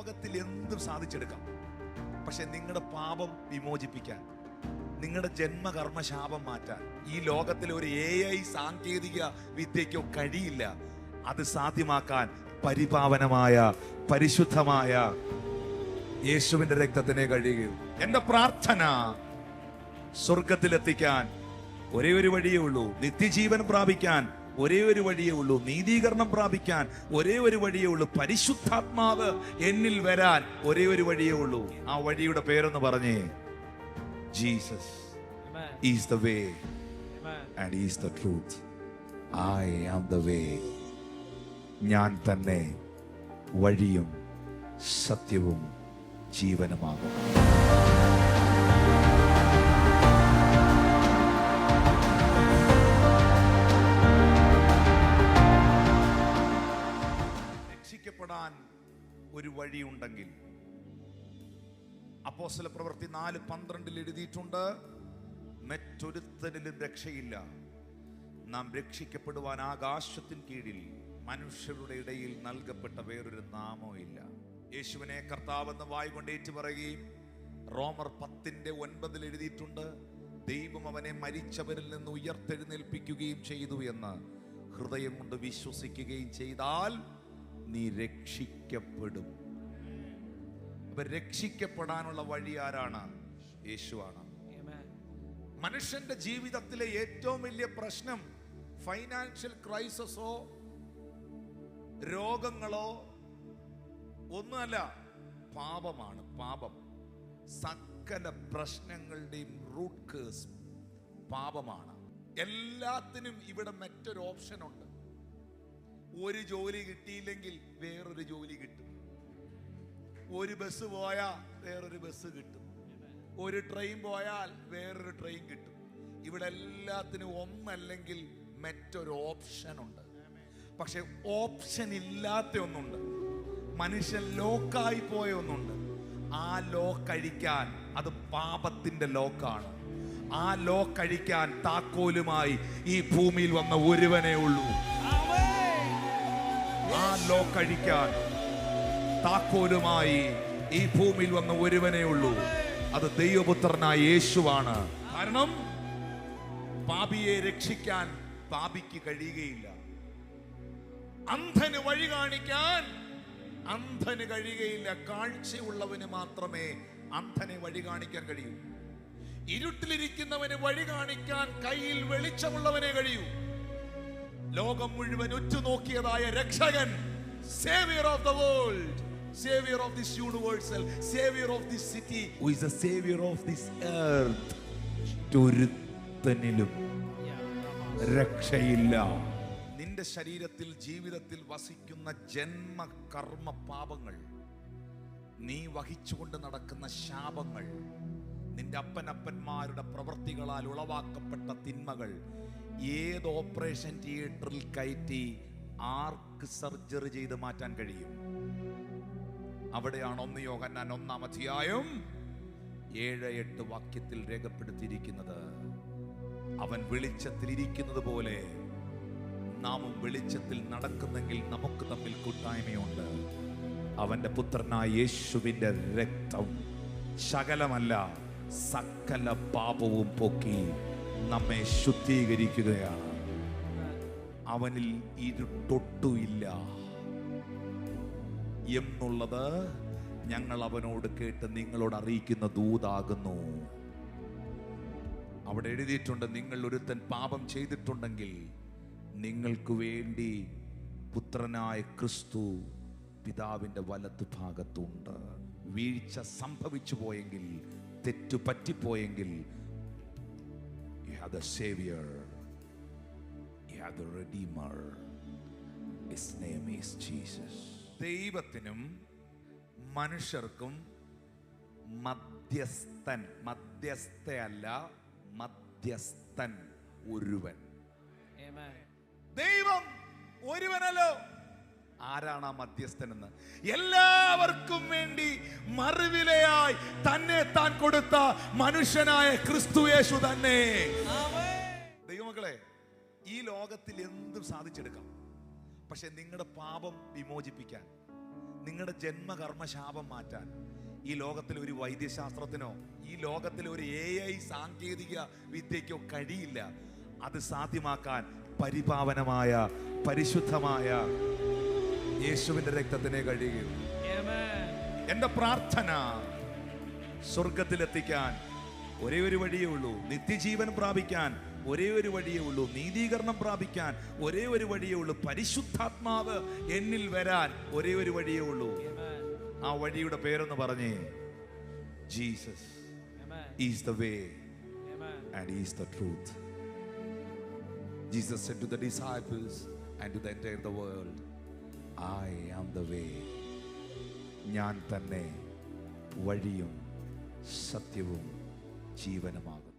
ലോകത്തിൽ എന്തും സാധിച്ചെടുക്കാം. പക്ഷെ നിങ്ങളുടെ പാപം വിമോചിപ്പിക്കാൻ നിങ്ങളുടെ ജന്മകർമ്മ ശാപം മാറ്റാൻ ഈ ലോകത്തിൽ ഒരു എ ഐ സാങ്കേതിക വിദ്യയ്ക്കോ കഴിയില്ല. അത് സാധ്യമാക്കാൻ പരിപാവനമായ പരിശുദ്ധമായ യേശുവിന്റെ രക്തത്തിനെ കഴിയുകയും എന്റെ പ്രാർത്ഥന സ്വർഗത്തിലെത്തിക്കാൻ ഒരേ ഒരു വഴിയേ ഉള്ളൂ. നിത്യജീവൻ പ്രാപിക്കാൻ ഒരേ ഒരു വഴിയേ ഉള്ളൂ. നീതീകരണം പ്രാപിക്കാൻ ഒരേ ഒരു വഴിയേ ഉള്ളൂ. പരിശുദ്ധാത്മാവ് എന്നിൽ വരാൻ ഒരേ ഒരു വഴിയേ ഉള്ളൂ. ആ വഴിയുടെ പേരെന്ന് പറഞ്ഞേ. Jesus. Is the way. And is the truth. I am the way ഞാൻ തന്നെ വഴിയും സത്യവും ജീവനുമാകും. ഒരു വഴിയുണ്ടെങ്കിൽ. അപ്പോസല പ്രവൃത്തി നാല് പന്ത്രണ്ടിൽ എഴുതിയിട്ടുണ്ട് മറ്റൊരുത്തനിലും രക്ഷയില്ല. നാം രക്ഷിക്കപ്പെടുവാൻ ആകാശത്തിൻ കീഴിൽ മനുഷ്യരുടെ ഇടയിൽ നൽകപ്പെട്ട വേറൊരു നാമോ ഇല്ല. യേശുവിനെ കർത്താവെന്ന് വായിക്കൊണ്ട് ഏറ്റു പറയുകയും റോമർ പത്തിന്റെ ഒൻപതിൽ എഴുതിയിട്ടുണ്ട് ദൈവം അവനെ മരിച്ചവരിൽ നിന്ന് ഉയർത്തെഴുന്നേൽപ്പിക്കുകയും ചെയ്തു എന്ന്. ഹൃദയം കൊണ്ട് വിശ്വസിക്കുകയും ചെയ്താൽ നീ രക്ഷിക്കപ്പെടും. അപ്പൊ രക്ഷിക്കപ്പെടാനുള്ള വഴി ആരാണ്? യേശുവാണ്. മനുഷ്യന്റെ ജീവിതത്തിലെ ഏറ്റവും വലിയ പ്രശ്നം ഫൈനാൻഷ്യൽ ക്രൈസസോ രോഗങ്ങളോ ഒന്നുമല്ല പാപമാണ്. പാപം. സകല പ്രശ്നങ്ങളുടെയും റൂട്ട് കേസ് പാപമാണ്. എല്ലാത്തിനും ഇവിടെ മറ്റൊരു ഓപ്ഷൻ ഉണ്ട്. ഒരു ജോലി കിട്ടിയില്ലെങ്കിൽ വേറൊരു ജോലി കിട്ടും. ഒരു ബസ് പോയാൽ വേറൊരു ബസ് കിട്ടും. ഒരു ട്രെയിൻ പോയാൽ വേറൊരു ട്രെയിൻ കിട്ടും. ഇവിടെ എല്ലാത്തിനും ഒന്നല്ലെങ്കിൽ മറ്റൊരു ഓപ്ഷൻ ഉണ്ട്. പക്ഷെ ഓപ്ഷൻ ഇല്ലാത്ത ഒന്നുണ്ട്. മനുഷ്യൻ ലോക്കായി പോയ ഒന്നുണ്ട്. ആ ലോക്ക് അഴിക്കാൻ അത് പാപത്തിന്റെ ലോക്കാണ് ആ ലോക്ക് അഴിക്കാൻ താക്കോലുമായി ഈ ഭൂമിയിൽ വന്ന ഒരുവനേ ഉള്ളൂ. ആ ലോ കഴിക്കാൻ താക്കോലുമായി ഈ ഭൂമിയിൽ വന്ന ഒരുവനേ ഉള്ളൂ. അത് ദൈവപുത്രനായ യേശുവാണ്. കാരണം പാപിയെ രക്ഷിക്കാൻ പാപിക്ക് കഴിയുകയില്ല. അന്ധന് വഴി കാണിക്കാൻ അന്ധന് കഴിയുകയില്ല. കാഴ്ചയുള്ളവന് മാത്രമേ അന്ധനെ വഴി കാണിക്കാൻ കഴിയൂ. ഇരുട്ടിലിരിക്കുന്നവന് വഴി കാണിക്കാൻ കയ്യിൽ വെളിച്ചമുള്ളവനെ കഴിയൂ. ലോകം മുഴുവൻ ഉറ്റുനോക്കിയതായ രക്ഷകൻ saviour of the world saviour of this universal saviour of this city who is the saviour of this earth ഒരുത്തനിലും രക്ഷയില്ല. നിന്റെ ശരീരത്തിൽ ജീവിതത്തിൽ വസിക്കുന്ന ജന്മ കർമ്മ പാപങ്ങൾ നീ വഹിച്ചുകൊണ്ട് നടക്കുന്ന ശാപങ്ങൾ നിന്റെ അപ്പനപ്പന്മാരുടെ പ്രവൃത്തികളാൽ ഉളവാക്കപ്പെട്ട തിന്മകൾ ഏത് ഓപ്പറേഷൻ തിയേറ്ററിൽ കയറ്റി ആർക്ക് സർജറി ചെയ്ത് മാറ്റാൻ കഴിയും? അവിടെയാണ് ഒന്ന് യോഹന്നാൻ ഒന്നാം അധ്യായം ഏഴ് എട്ട് വാക്യത്തിൽ രേഖപ്പെടുത്തിയിരിക്കുന്നത്. അവൻ വെളിച്ചത്തിൽ ഇരിക്കുന്നത് പോലെ നാമും വെളിച്ചത്തിൽ നടക്കുന്നെങ്കിൽ നമുക്ക് തമ്മിൽ കൂട്ടായ്മയുണ്ട്. അവന്റെ പുത്രനായ യേശുവിന്റെ രക്തം ശകലമല്ല സകല പാപവും പോക്കി നമ്മെ ശുദ്ധീകരിക്കുകയാണ്. അവനിൽ ഇരുട്ടൊട്ടുമില്ല എന്നുള്ളത് ഞങ്ങൾ അവനോട് കേട്ട് നിങ്ങളോട് അറിയിക്കുന്ന ദൂതാകുന്നു. അവിടെ എഴുതിയിട്ടുണ്ട് നിങ്ങൾ ഒരുത്തൻ പാപം ചെയ്തിട്ടുണ്ടെങ്കിൽ നിങ്ങൾക്ക് വേണ്ടി പുത്രനായ ക്രിസ്തു പിതാവിന്റെ വലത്ത് ഭാഗത്തുണ്ട്. വീഴ്ച സംഭവിച്ചു പോയെങ്കിൽ തെറ്റു പറ്റിപ്പോയെങ്കിൽ you have the savior. You have the redeemer. His name is jesus. ദൈവത്തിനും മനുഷ്യർക്കും മധ്യസ്ഥൻ മധ്യസ്ഥയല്ല മധ്യസ്ഥൻ ഒരുവൻ. ദൈവം ഒരുവനല്ലോ. ആരാണ് ആ മധ്യസ്ഥൻ എന്ന് എല്ലാവർക്കും വേണ്ടി താൻ കൊടുത്ത മനുഷ്യനായ ക്രിസ്തുയേശു തന്നെ. ദൈവമക്കളെ ഈ ലോകത്തിൽ എന്തും സാധിച്ചെടുക്കാം. പക്ഷെ നിങ്ങളുടെ പാപം വിമോചിപ്പിക്കാൻ നിങ്ങളുടെ ജന്മകർമ്മ ശാപം മാറ്റാൻ ഈ ലോകത്തിൽ ഒരു വൈദ്യശാസ്ത്രത്തിനോ ഈ ലോകത്തിൽ ഒരു എ ഐ സാങ്കേതിക വിദ്യയ്ക്കോ കഴിയില്ല. അത് സാധ്യമാക്കാൻ പരിപാവനമായ പരിശുദ്ധമായ യേശുവിന്റെ രക്തത്തിനെ കഴിയുകയുള്ളൂ. എന്റെ പ്രാർത്ഥന സ്വർഗത്തിലെത്തിക്കാൻ ഒരേ ഒരു വഴിയേ ഉള്ളൂ. നിത്യജീവൻ പ്രാപിക്കാൻ ഒരേ ഒരു വഴിയേ ഉള്ളൂ. നീതീകരണം പ്രാപിക്കാൻ ഒരേ ഒരു വഴിയേ ഉള്ളൂ. പരിശുദ്ധാത്മാവ് എന്നിൽ വരാൻ ഒരേ ഒരു വഴിയേ ഉള്ളൂ. ആ വഴിയുടെ പേരെന്ന് പറഞ്ഞേ. Jesus. Is the way and is the truth. Jesus said to the to and to the entire the world, I am the way. ഞാൻ തന്നെ വഴിയും സത്യവും ജീവനുമാകും